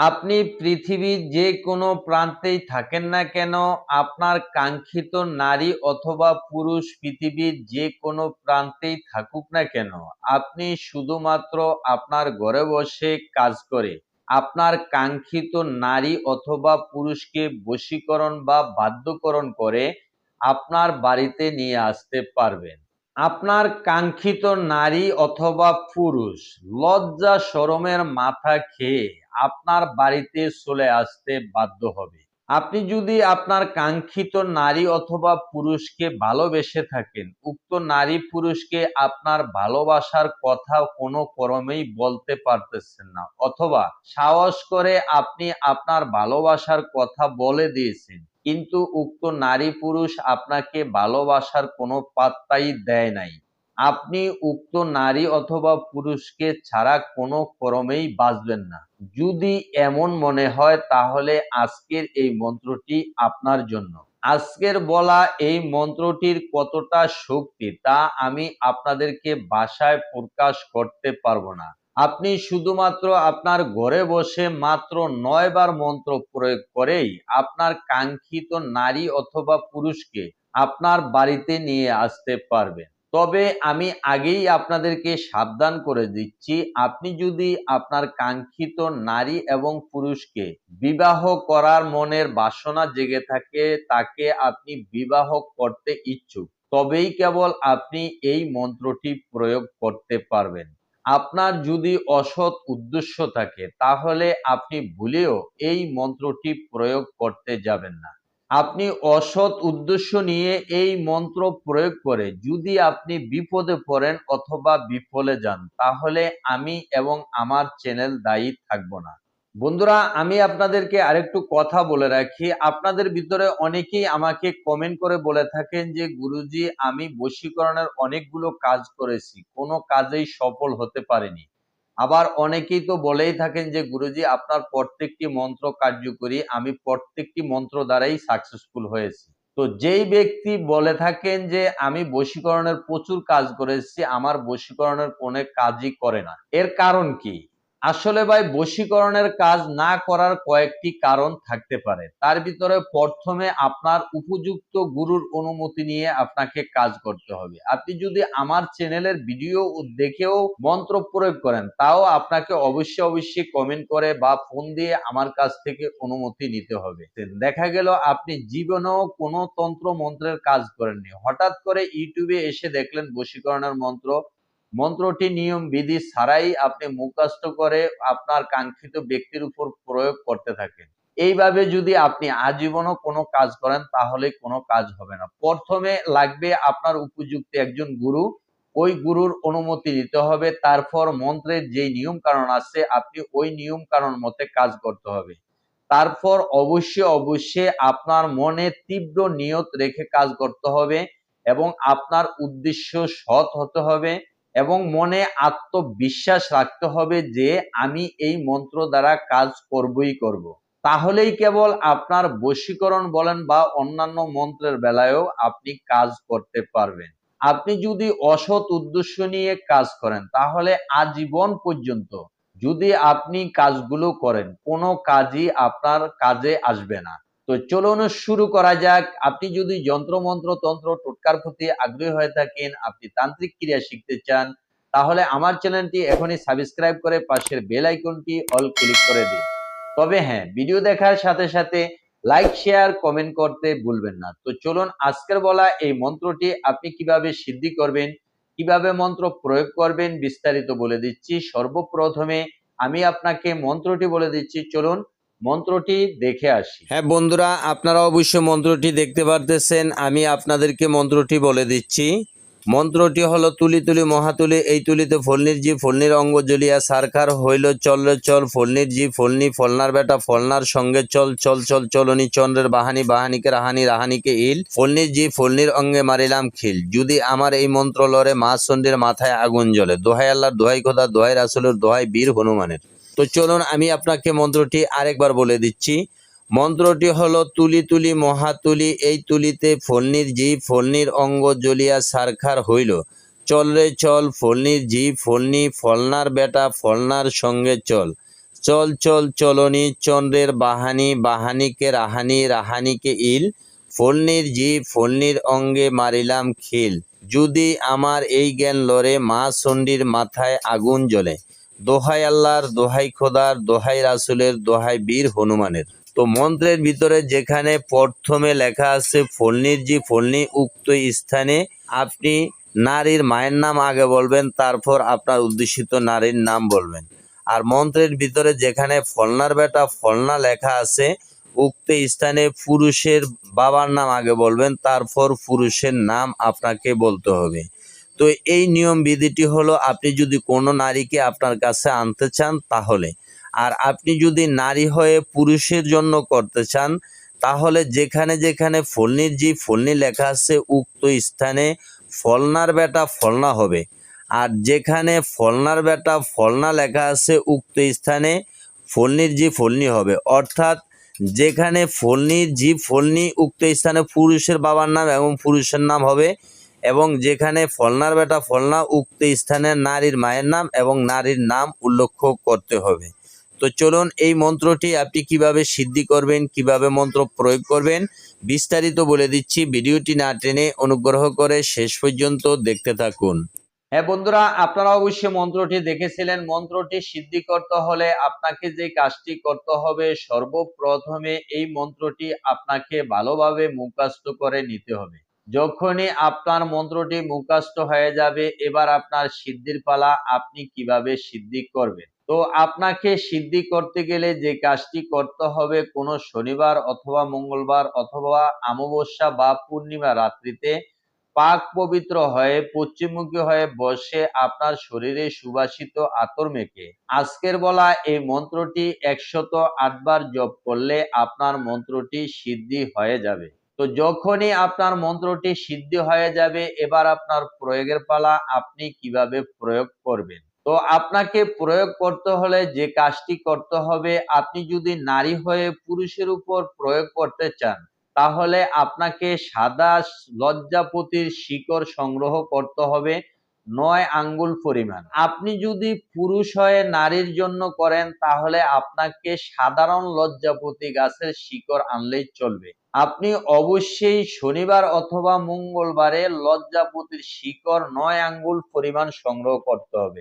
আপনি পৃথিবীর যে কোনো প্রান্তেই থাকেন না কেন, আপনার কাঙ্ক্ষিত নারী অথবা পুরুষ পৃথিবীর যে কোনো প্রান্তেই থাকুক না কেন, আপনি শুধুমাত্র আপনার ঘরে বসে কাজ করে, আপনার কাঙ্ক্ষিত নারী অথবা পুরুষকে বশীকরণ বা বাধ্যকরণ করে আপনার বাড়িতে নিয়ে আসতে পারবেন। আপনার কাঙ্ক্ষিত নারী অথবা পুরুষ, লজ্জা শরমের মাথা খেয়ে আপনার বাড়িতে চলে আসতে বাধ্য হবে। আপনি যদি আপনার কাঙ্ক্ষিত নারী অথবা পুরুষকে ভালোবেসে থাকেন, উক্ত নারী পুরুষকে আপনার ভালোবাসার কথা কোনো ক্রমেই বলতে পারতেছেন না, অথবা সাহস করে আপনি আপনার ভালোবাসার কথা বলে দিয়েছেন। কিন্তু উক্ত নারী পুরুষ আপনাকে ভালোবাসার কোনো পাত্তাই দেয় নাই। আপনি উক্ত নারী অথবা পুরুষকে ছাড়া কোনো ক্রমেই বাঁচবেন না। যদি এমন মনে হয়, তাহলে আজকের এই মন্ত্রটি আপনার জন্য। আজকের বলা এই মন্ত্রটির কতটা শক্তি, তা আমি আপনাদেরকে বাসায় প্রকাশ করতে পারব না। আপনি শুধুমাত্র আপনার ঘরে বসে মাত্র নয় বার মন্ত্র প্রয়োগ করেই আপনার কাঙ্ক্ষিত নারী অথবা পুরুষকে আপনার বাড়িতে নিয়ে আসতে পারবেন। তবে আমি আগেই আপনাদেরকে সাবধান করে দিচ্ছি, আপনি যদি আপনার কাঙ্ক্ষিত নারী এবং পুরুষকে বিবাহ করার মনের বাসনা জেগে থাকে, তাকে আপনি বিবাহ করতে ইচ্ছুক, তবেই কেবল আপনি এই মন্ত্রটি প্রয়োগ করতে পারবেন। আপনার যদি অসৎ উদ্দেশ্য থাকে, তাহলে আপনি ভুলেও এই মন্ত্রটি প্রয়োগ করতে যাবেন না। আপনি অসৎ উদ্দেশ্য নিয়ে এই মন্ত্র প্রয়োগ করে যদি আপনি বিপদে পড়েন অথবা বিফলে যান, তাহলে আমি এবং আমার চ্যানেল দায়ী থাকব না। বন্ধুরা, আমি আপনাদেরকে আরেকটু কথা বলে রাখি। আপনাদের ভিতরে অনেকেই আমাকে কমেন্ট করে বলে থাকেন যে, গুরুজি, আমি বশীকরণের অনেকগুলো কাজ করেছি। কোনো কাজেই সফল হতে পারেনি। আবার অনেকেই তো বলেই থাকেন যে, গুরুজি, আপনার প্রত্যেকটি মন্ত্র কার্যকরী। আমি প্রত্যেকটি মন্ত্র দ্বারাই সাকসেসফুল হয়েছি। তো যেই ব্যক্তি বলে থাকেন যে, আমি বশীকরণের প্রচুর কাজ করেছি, আমার বশীকরণের কোনো কাজই করে না। এর কারণ কি? আসলে ভাই, বশীকরণের কাজ না করার কয়েকটি কারণ থাকতে পারে। তার ভিতরে প্রথমে আপনার উপযুক্ত গুরুর অনুমতি নিয়ে আপনাকে কাজ করতে হবে। আপনি যদি আমার চ্যানেলের ভিডিও দেখেও মন্ত্র প্রয়োগ করেন, তাও আপনাকে অবশ্যই অবশ্যই কমেন্ট করে বা ফোন দিয়ে আমার কাছ থেকে অনুমতি নিতে হবে। দেখা গেল আপনি জীবনেও কোনো তন্ত্র মন্ত্রের কাজ করেননি। হঠাৎ করে ইউটিউবে এসে দেখলেন বশীকরণের মন্ত্র মন্ত্রটি নিয়ম বিধি ছাড়াই আপনি মুখস্থ করে আপনার কাঙ্ক্ষিত ব্যক্তির উপর প্রয়োগ করতে থাকেন। এইভাবে যদি আপনি আজীবনও কোনো কাজ করেন, তাহলে কোনো কাজ হবে না। প্রথমে লাগবে আপনার উপযুক্ত একজন গুরু। ওই গুরুর অনুমতি দিতে হবে। তারপর মন্ত্রের যে নিয়ম কারণ আছে, আপনি ওই নিয়ম কারণ মতে কাজ করতে হবে। তারপর অবশ্যই অবশ্যই আপনার মনে তীব্র নিয়ত রেখে কাজ করতে হবে এবং আপনার উদ্দেশ্য সৎ হতে হবে। এবং মনে আত্মবিশ্বাস রাখতে হবে যে আমি এই মন্ত্র দ্বারা কাজ করবই করব। তাহলেই কেবল আপনার বশীকরণ বলেন বা অন্যান্য মন্ত্রের বেলায়ও আপনি কাজ করতে পারবেন আপনি যদি অসৎ উদ্দেশ্য নিয়ে কাজ করেন, তাহলে আজীবন পর্যন্ত যদি আপনি কাজগুলো করেন, কোনো কাজই আপনার কাজে আসবে না তো চলুন শুরু করা যাক। আপনি যদি যন্ত্রমন্ত্র, তন্ত্র, টোটকার প্রতি আগ্রহী হয়ে থাকেন, আপনি তান্ত্রিক ক্রিয়া শিখতে চান, তাহলে আমার চ্যানেলটি এখনই সাবস্ক্রাইব করে পাশের বেল আইকনটি অল ক্লিক করে দিন। তবে হ্যাঁ ভিডিও দেখার সাথে সাথে লাইক, শেয়ার, কমেন্ট করতে ভুলবেন না। তো চলুন আজকের বলা এই মন্ত্রটি আপনি কীভাবে সিদ্ধি করবেন, কীভাবে মন্ত্র প্রয়োগ করবেন বিস্তারিত বলে দিচ্ছি। সর্বপ্রথমে আমি আপনাকে মন্ত্রটি বলে দিচ্ছি। চলুন মন্ত্রটি দেখে আসি। হ্যাঁ বন্ধুরা, আপনারা অবশ্যই মন্ত্রটি দেখতে পারতেছেন। আমি আপনাদেরকে মন্ত্রটি বলে দিচ্ছি। মন্ত্রটি হলো তুলি তুলি মহাতুলি, এই তুলিতে ফলনির জি, ফলনির অঙ্গ জ্বলিয়া সারকার হইল, চল চল, ফলনির জি, ফলনি, ফলনার বেটা, ফলনার সঙ্গে চল চল চল, চলনি, চন্দ্রের বাহানি, বাহানিকে রাহানি, রাহানিকে ইল, ফলনির জি, ফলনির অঙ্গে মারিলাম খিল। যদি আমার এই মন্ত্র লরে মা চন্ডীর মাথায় আগুন জ্বলে, দোহাই আল্লাহর দোহাই খোদা, দোহাই রাসুলের, দোহাই বীর হনুমানের। তো চলুন আমি আপনাকে মন্ত্রটি আরেকবার বলে দিচ্ছি। মন্ত্রটি হলো তুলি তুলি মহাতুলি এই তুলিতে ফলনির জি ফলনির অঙ্গ জ্বলিয়া সারখার হইল। চল রে চল, ফলনির জি ফলনি, ফলনার বেটা, ফলনার সঙ্গে চল। চল চল চলনি, চন্দ্রের বাহানি, বাহানিকে রাহানি, রাহানিকে ইল। ফলনির জি ফলনির অঙ্গে মারিলাম খিল। যদি আমার এই জ্ঞান লড়ে, মা চণ্ডীর মাথায় আগুন জ্বলে। দোহাই আল্লাহর, দোহাই খোদার, দোহাই রাসুলের, দোহাই বীর হনুমানের। তো মন্ত্রের ভিতরে যেখানে প্রথমে লেখা আছে, ফলনির জি ফলনি উক্ত স্থানে আপনি নারীর মায়ের নাম আগে বলবেন, তারপর আপনার উদ্দেশিত নারীর নাম বলবেন। আর মন্ত্রের ভিতরে যেখানে ফলনার বেটা ফলনা লেখা আছে, উক্ত স্থানে পুরুষের বাবার নাম আগে বলবেন, তারপর পুরুষের নাম আপনাকে বলতে হবে। তো এই নিয়ম বিধিটি হলো আপনি যদি কোনো নারীকে আপনার কাছে আনতে চান তাহলে। আর আপনি যদি নারী হয়ে পুরুষের জন্য করতে চান, তাহলে যেখানে যেখানে ফলনির জি ফলনি লেখা আছে, উক্ত স্থানে ফলনার বেটা ফলনা হবে। আর যেখানে ফলনার বেটা ফলনা লেখা আছে, উক্ত স্থানে ফলনির জি ফলনি হবে। অর্থাৎ যেখানে ফলনির জি ফলনি, উক্ত স্থানে পুরুষের বাবার নাম এবং পুরুষের নাম হবে এবং যেখানে ফলনার বেটা ফলনা উক্ত স্থানে নারীর মায়ের নাম এবং নারীর নাম উল্লেখ করতে হবে। তো চলুন এই মন্ত্রটি আপনি কীভাবে সিদ্ধি করবেন, কীভাবে মন্ত্র প্রয়োগ করবেন, বিস্তারিত বলে দিচ্ছি। ভিডিওটি না টেনে অনুগ্রহ করে শেষ পর্যন্ত দেখতে থাকুন। হ্যাঁ বন্ধুরা, আপনারা অবশ্যই মন্ত্রটি দেখেছিলেন। মন্ত্রটি সিদ্ধি করতে হলে আপনাকে যে কাজটি করতে হবে, সর্বপ্রথমে এই মন্ত্রটি আপনাকে ভালোভাবে মুখস্থ করে নিতে হবে। যখনই আপনার মন্ত্রটি মুখস্থ হয়ে যাবে, এবার আপনার সিদ্ধির পালা আপনি কীভাবে সিদ্ধি করবেন? তো আপনাকে সিদ্ধি করতে গেলে যে কাজটি করতে হবে কোনো শনিবার অথবা মঙ্গলবার অথবা অমাবস্যা বা পূর্ণিমা রাত্রিতে পাক পবিত্র হয়ে, পশ্চিমমুখী হয়ে বসে আপনার শরীরে সুবাসিত আতর মেখে। আজকের বলা এই মন্ত্রটি একশত আটবার জপ করলে আপনার মন্ত্রটি সিদ্ধি হয়ে যাবে। তো যখনই আপনার মন্ত্রটি সিদ্ধি হয়ে যাবে, এবার আপনার প্রয়োগের পালা আপনি কীভাবে প্রয়োগ করবেন? তো আপনাকে প্রয়োগ করতে হলে যে কাজটি করতে হবে, আপনি যদি নারী হয়ে পুরুষের উপর প্রয়োগ করতে চান, তাহলে আপনাকে সাদা লজ্জাপতির শিকড় সংগ্রহ করতে হবে। নয় আঙ্গুল পরিমাণ। আপনি যদি পুরুষ হয়ে নারীর জন্য করেন, তাহলে আপনাকে সাধারণ লজ্জাপতি গাছের শিকড় আনলেই চলবে। আপনি অবশ্যই শনিবার অথবা মঙ্গলবারে লজ্জাপতির শিকড় নয় আঙ্গুল পরিমাণ সংগ্রহ করতে হবে।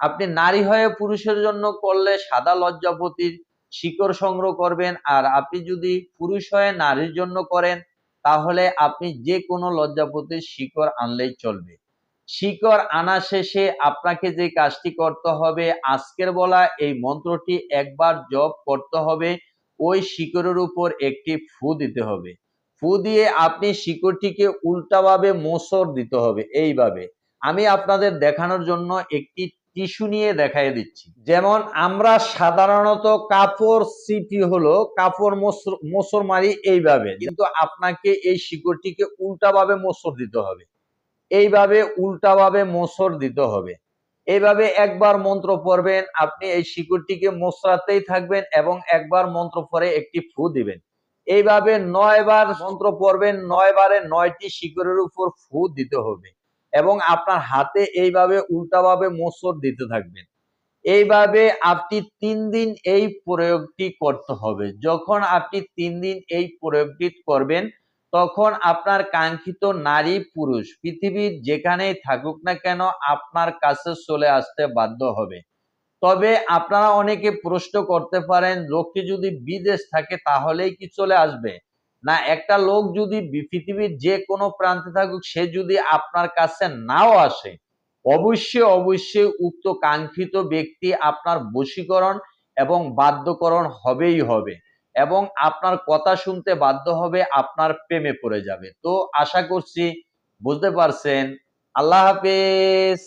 আপনি নারী হয়ে পুরুষের জন্য করলে সাদা লজ্জাপতির শিকড় সংগ্রহ করবেন, আর আপনি যদি পুরুষ হয়ে নারীর জন্য করেন, তাহলে আপনি যে কোনো লজ্জাপতির শিকড় আনলেই চলবে। শিকড় আনা শেষে আপনাকে যে কাজটি করতে হবে, আজকের বলা এই মন্ত্রটি একবার জপ করতে হবে। ওই শিকড়ের উপর একটি ফু দিতে হবে। ফু দিয়ে আপনি শিকড়টিকে উল্টাভাবে মোসর দিতে হবে এইভাবে। আমি আপনাদের দেখানোর জন্য একটি টিস্যু নিয়ে দেখাই দিচ্ছি। যেমন আমরা সাধারণত কাপড় সিটি হলো, কাপড় মোসর মোসর মারি এইভাবে। কিন্তু আপনাকে এই শিকড়টিকে উল্টাভাবে মোসর দিতে হবে। এইভাবে উল্টাভাবে মোসর দিতে হবে। এইভাবে একবার মন্ত্র পড়বেন, আপনি এই শিকড়টিকে মোসরাতেই থাকবেন এবং একবার মন্ত্র পরে একটি ফু দিবেন। এইভাবে নয় বার মন্ত্র পড়বেন নয় বারে নয়টি শিকড়ের উপর ফু দিতে হবে এবং আপনার হাতে এইভাবে উল্টাভাবে মোসর দিতে থাকবেন। এইভাবে আপনি তিন দিন এই প্রয়োগটি করতে হবে। যখন আপনি তিন দিন এই প্রয়োগটি করবেন তখন আপনার কাঙ্ক্ষিত নারী পুরুষ পৃথিবীর যেখানেই থাকুক না কেন আপনার কাছে চলে আসতে বাধ্য হবে। তবে আপনারা অনেকে প্রশ্ন করতে পারেন, লোকটি যদি বিদেশ থাকে তাহলেই কি চলে আসবে? না, একটা লোক যদি পৃথিবীর যে কোনো প্রান্তে থাকুক, সে যদি আপনার কাছে নাও আসে, অবশ্যই অবশ্যই উক্ত কাঙ্ক্ষিত ব্যক্তি আপনার বশীকরণ এবং বাধ্যকরণ হবেই হবে। এবং আপনার কথা শুনতে বাধ্য হবে, আপনার প্রেমে পড়ে যাবে। তো আশা করছি বুঝতে পারছেন। আল্লাহ হাফেজ।